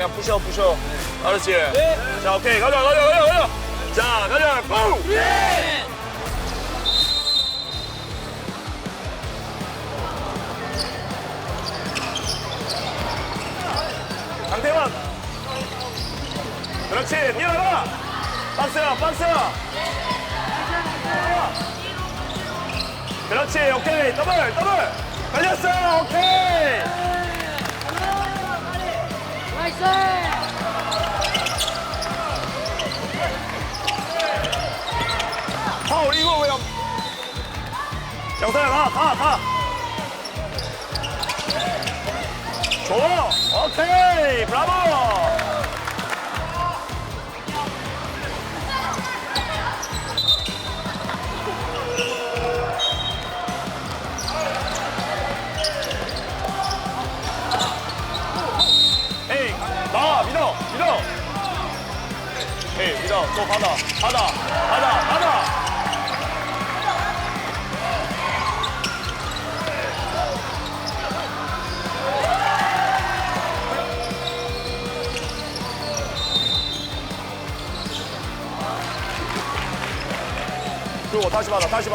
그냥 부셔 부셔. 알았지? 자 오케이. 가자 가자 가자 가자. 자 가자. 고! 강태환. 그렇지. 뛰어라 박스야 박스 그렇지 오케이. 더블 더블. 걸렸어 오케이 파울 이거 왜 안- 영서야 가가 가. 좋아! 오케이! 브라보 에이 믿어 또 받아 받아 받아 받아. 그리고 다시 받아 다시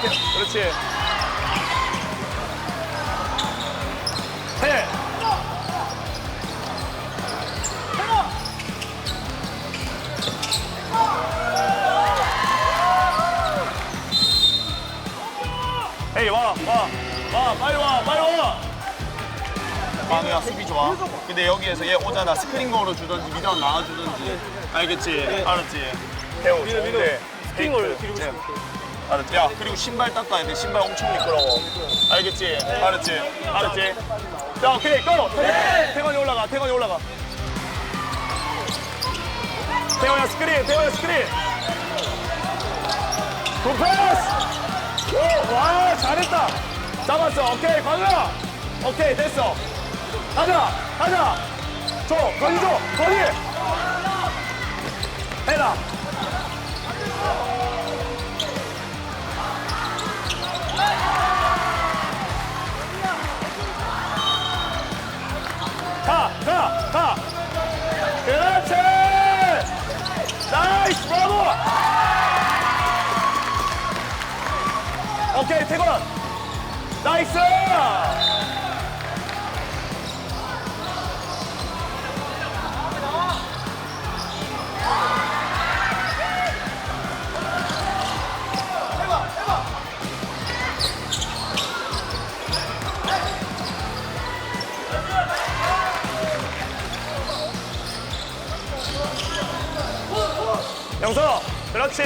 그렇지. 해. 에이 와 와 와 빨리 와 빨리 와. 만우야 수비 좋아. 근데 여기에서 얘 오잖아. 스크린 거로 주던지 미더 나와 주던지. 알겠지? 알았지? 태호 좋은데 스크린을 뒤로 알았지? 야 그리고 신발 닦아야 돼. 신발 엄청 미끄러워. 알겠지? 알았지? 알았지? 자 오케이 고 태건이 올라가 태건이 올라가. 태건이 스크린 태건이 스크린. 굿 패스! 오, 와 잘했다. 잡았어. 오케이 광우야 오케이 됐어. 가자 가자. 줘 거리 줘 거리. 해라 태권. 나이스. 영서, 그렇지.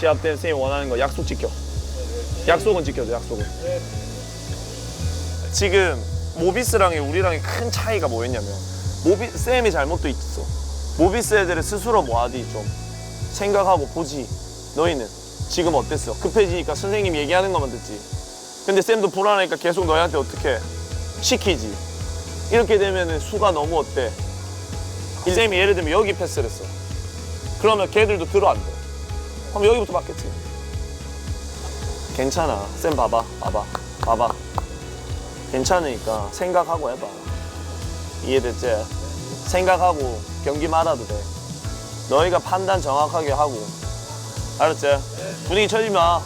시합 때 선생님 원하는 거 약속 지켜. 약속은 지켜줘, 약속은. 지금 모비스랑 우리랑의 큰 차이가 뭐였냐면 모비 쌤이 잘못도 있어. 모비스 애들은 스스로 뭐하디 좀 생각하고 보지. 너희는 지금 어땠어? 급해지니까 선생님 얘기하는 것만 듣지. 근데 쌤도 불안하니까 계속 너희한테 어떻게 시키지. 이렇게 되면은 수가 너무 어때? 쌤이 예를 들면 여기 패스를 했어. 그러면 걔들도 들어 안 돼. 그럼 여기부터 맞겠지. 괜찮아. 쌤 봐봐. 봐봐. 봐봐. 괜찮으니까 생각하고 해봐. 이해됐지? 생각하고 경기 말아도 돼. 너희가 판단 정확하게 하고. 알았지? 분위기 쳐지 마.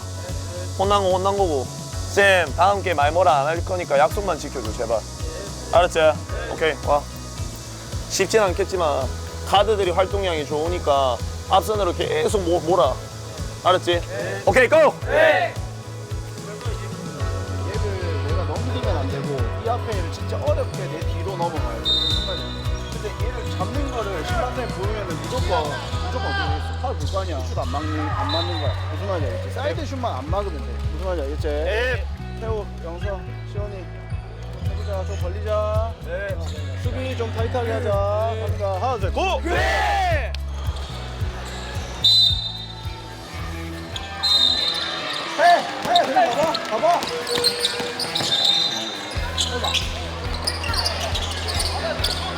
혼난 거 혼난 거고. 쌤, 다음 게임 말 뭐라 안 할 거니까 약속만 지켜줘, 제발. 알았지? 오케이, 와. 쉽진 않겠지만 카드들이 활동량이 좋으니까 앞선으로 계속 모, 몰아. 알았지? 오케이, 고! 얘를 내가 넘기면 안 되고 이 앞에 얘를 진짜 어렵게 내 뒤로 넘어가야 돼. 근데 얘를 잡는 거를 심판장에 보이면은 무조건 어떻게. 슛안 막는 안 맞는 거야. 무슨 말인지 알겠지? 사이드 슛만 안 막으면 돼. 무슨 말인지 알겠지? 네. 태우, 영서, 시원이 해보자. 좀 벌리자. 네. 수비 좀 타이트하게 하자. 갑니다. 하나, 둘, 고! 해! 해! 가봐! 가봐!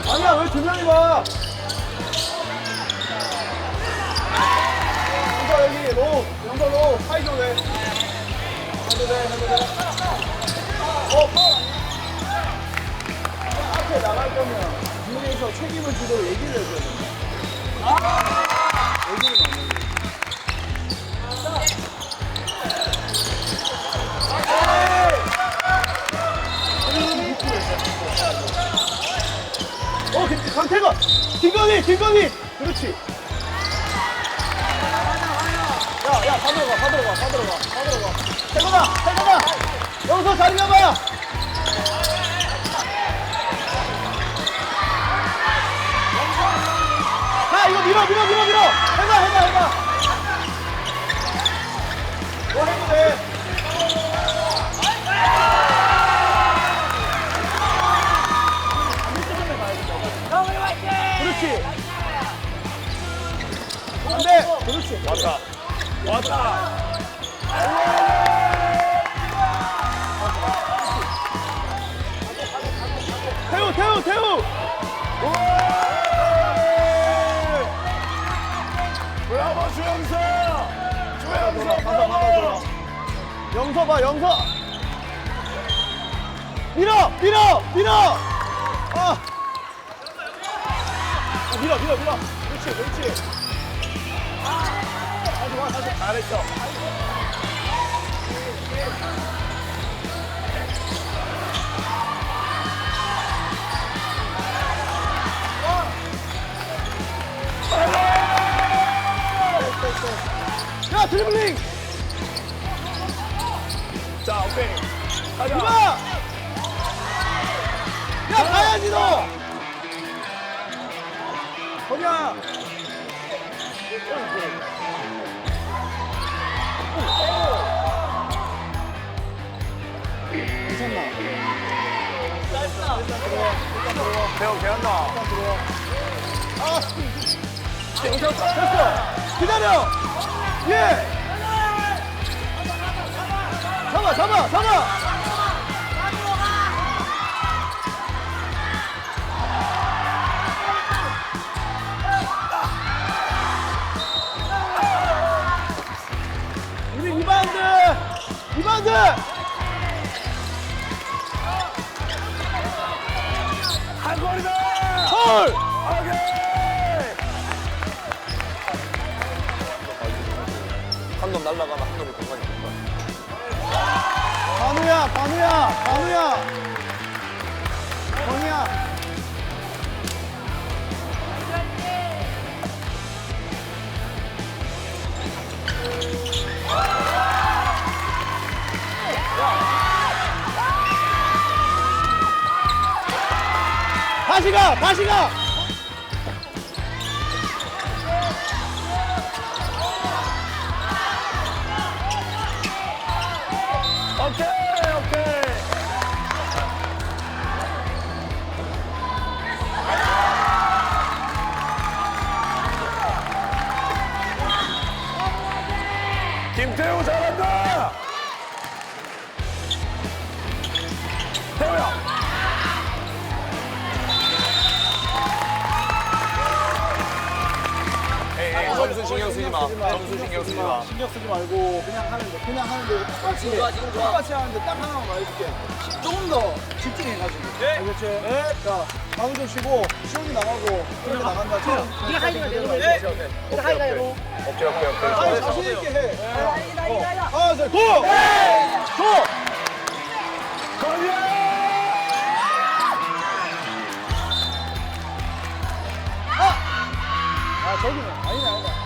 아니야 왜 두 명이 봐? 영서 여기 로 영서 로 사이드 왜? 해도 돼 해도 돼. 어? 앞에 나갈 거면 뒤에서 책임을 지도록 얘기를 해줘야 된다. 얘기는 안 해. 강태건! 김건희! 김건희! 그렇지! 야, 야, 받으러 가, 받으러 가, 받으러 가, 받으러 가. 태건아! 태건아! 여기서 자리 잡아! 가, 이거 밀어, 밀어, 밀어, 밀어! 해봐, 해봐, 해봐! 뭐 해도 돼. 그렇지. 왔다. 왔다. 태우, 태우, 태우. 브라보 주영서! 받아, 돌아. 영서 봐, 영서. 밀어, 밀어, 밀어. 아. 아, 밀어, 밀어, 밀어. 그렇지, 그렇지. 와, 다시. 잘했어. 야, 드리블링. 자, 오케이. 가자. 이봐. 야, 가야지 너. 거기야. 배우 개한다. 아, 됐어. 기다려. 예. 잡아, 잡아, 잡아. 이반드, 이반드. 한 놈 날라가면 한 놈이 공간이 공간. 반우야, 반우야, 반우야. 건이야. 다시 가, 다시 가. 김태우 잘한다! 태우야! 예, 예, 점수 신경 쓰지 마. 점수 신경 쓰지 마. 신경 쓰지 말고 그냥 하는 거. 그냥 하는데 똑같이. 똑같이 하는데 딱 하나만 말해줄게. 좀더 집중해 가지고. 네. 알겠지? 네. 자, 방금 쉬고 시원이 나가고 그렇게 나간다. 지금. 하이가 되는 네. 하이가 되고. 오케이, 오케이, 오케이. 아니 자신 있게 해. 하나 둘 고! 고! 아! 아 저기네 아니네 아니네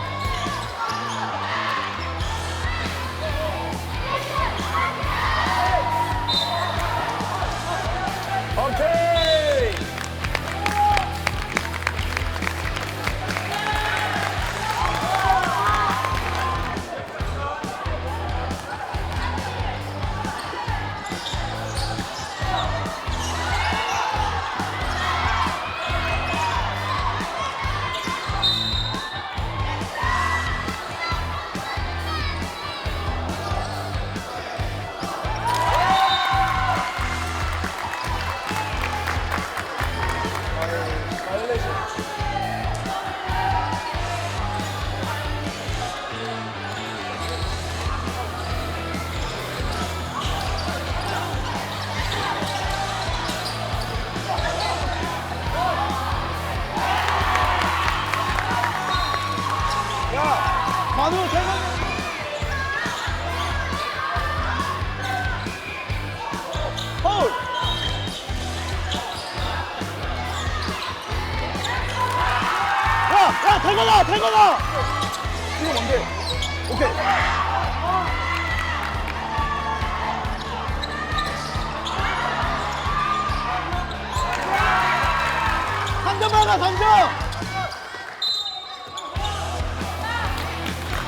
막아 3점!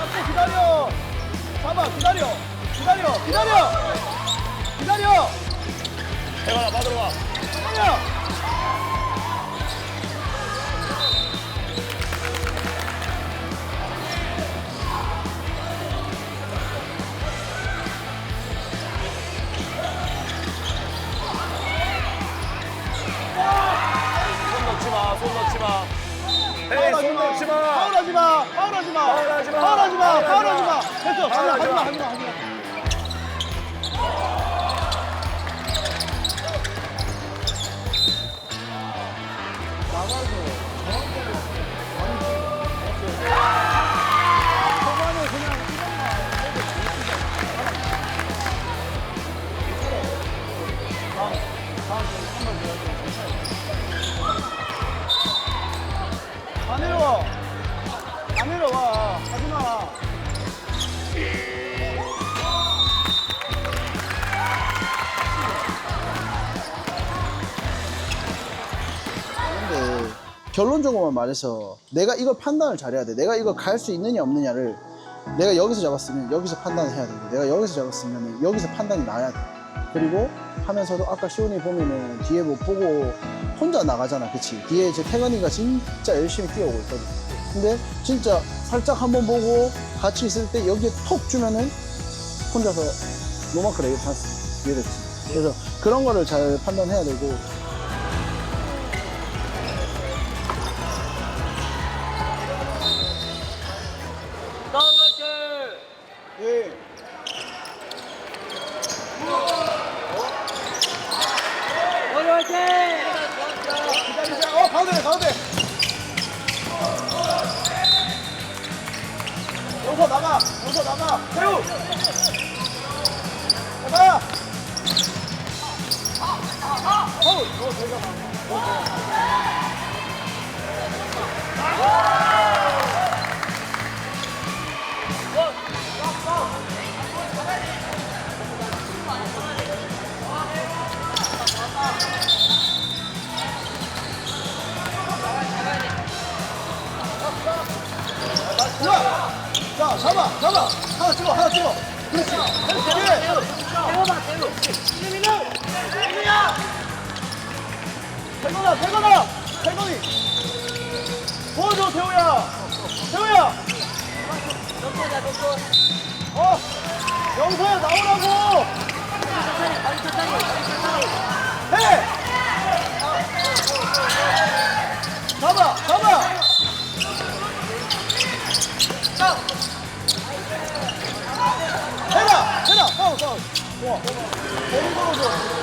앞에 기다려. 잡아, 기다려. 기다려, 기다려. 기다려. 태호야, 받으러 가. 기다려. 넣지 마, 손 넣지 마. 에이, 손 넣지 마. 파울하지 마. 파울하지 마. 파울하지 마. 파울하지 마. 파울하지 마. 마. 됐어. 하지 마. 하지 마, 하지 마. 결론적으로만 말해서 내가 이걸 판단을 잘해야 돼. 내가 이걸 갈 수 있느냐 없느냐를 내가 여기서 잡았으면 여기서 판단을 해야 되고 내가 여기서 잡았으면 여기서 판단이 나야 돼. 그리고 하면서도 아까 시온이 보면은 뒤에 못 보고 혼자 나가잖아. 그치? 뒤에 제 태건이가 진짜 열심히 뛰어오고 있거든. 근데 진짜 살짝 한번 보고 같이 있을 때 여기에 톡 주면은 혼자서 노마크 레이 찬스 이해됐지? 그래서 그런 거를 잘 판단해야 되고 잡아, 잡아. 찍어, 하나 찍어. 그렇지. 태워봐 태워. 이름이는 태건아, 태건아, 태건이. 도와줘, 태우야. 태우야. doktor자 doktor. 어, 영서야 나오라고. 천천히 빨리 천천히 빨 와, 너무 걸어줘.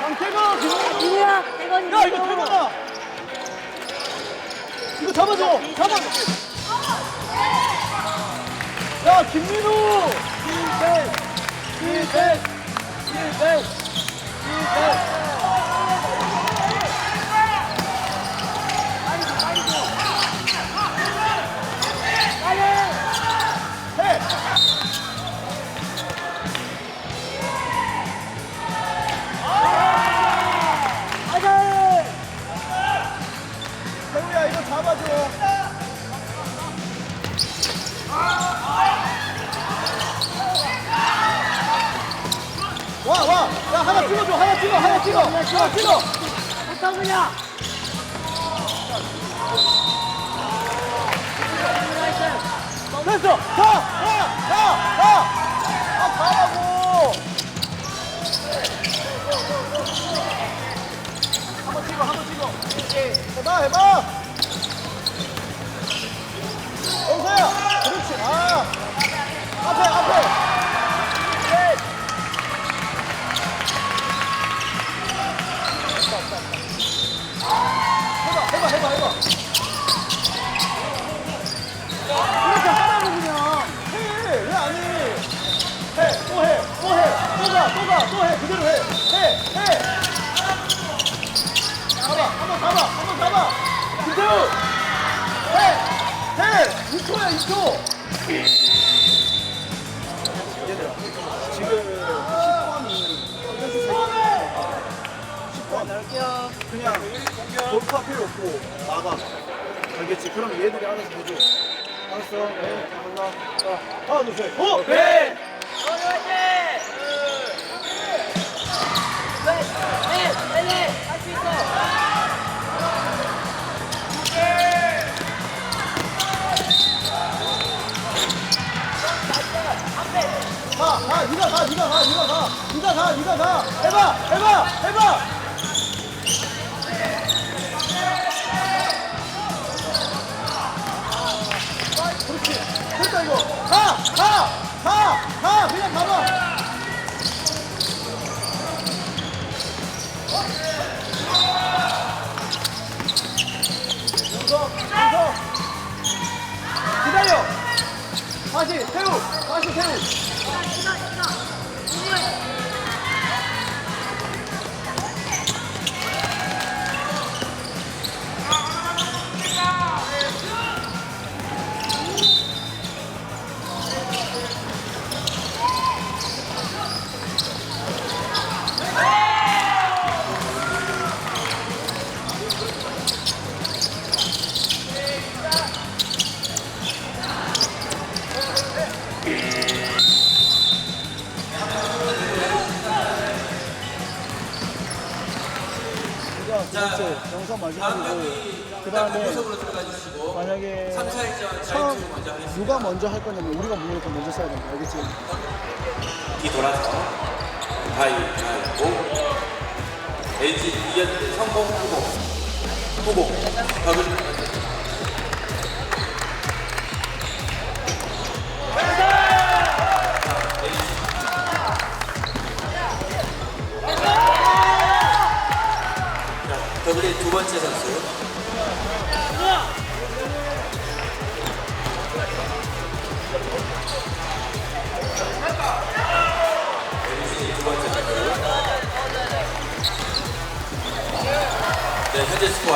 장태근, 김 이거야, 태건이. 야, 이거 태근아. 이거 잡아줘. 잡아줘. 야, 김민우. 김백. 김백. 김백. 김백. 2초야 2초! 얘들아 지금 10번이 10번 갈게요. 그냥 돌파 필요 없고 나가 알겠지? 그럼 얘들이 알아서 해줘 알았어 네 몰라 자 하나 둘셋 오! 네! 화이팅! 네, 네, 네, 할수 있어. 가! 가! 니가 가! 니가 가! 니가 가! 니가 가! 니가 가! 해봐! 해봐! 해봐! 그렇지! 됐다 이거! 가! 가! 가! 가! 그냥 가봐! 용서! 용서! 기다려! 다시 태우! 다시 태우! 된다 알겠지? 뒤돌아서 가위바위보 LG 이겼 성공 후보. 후보. 자, 더블의 두 번째 선수 네, 현재 스코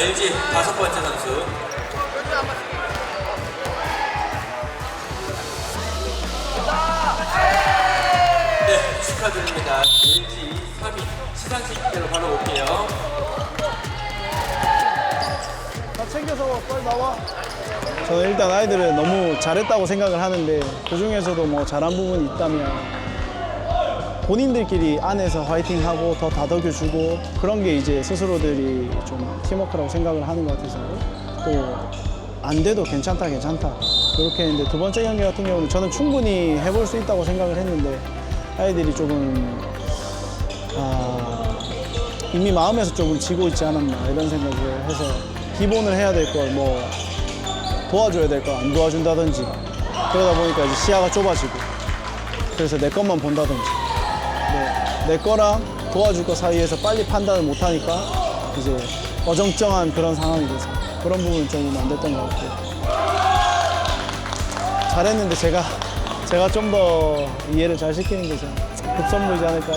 LG 다섯 번째 선수. 네, 축하드립니다. LG 3위 시상식 대로 바로 올게요. 다 챙겨서 빨리 나와. 저는 일단 아이들은 너무 잘했다고 생각을 하는데 그 중에서도 뭐 잘한 부분이 있다면 본인들끼리 안에서 화이팅하고 더 다독여주고 그런 게 이제 스스로들이 좀 팀워크라고 생각을 하는 것 같아서 또 안 돼도 괜찮다 괜찮다. 그렇게 했는데 두 번째 경기 같은 경우는 저는 충분히 해볼 수 있다고 생각을 했는데 아이들이 조금 아, 이미 마음에서 조금 지고 있지 않았나 이런 생각을 해서 기본을 해야 될 걸 뭐 도와줘야 될 걸 안 도와준다든지 그러다 보니까 이제 시야가 좁아지고 그래서 내 것만 본다든지 네, 내 거랑 도와줄 거 사이에서 빨리 판단을 못 하니까 이제 어정쩡한 그런 상황이 돼서 그런 부분은 좀 안 됐던 것 같고 잘했는데 제가 제가 좀 더 이해를 잘 시키는 게 좀 급선무이지 않을까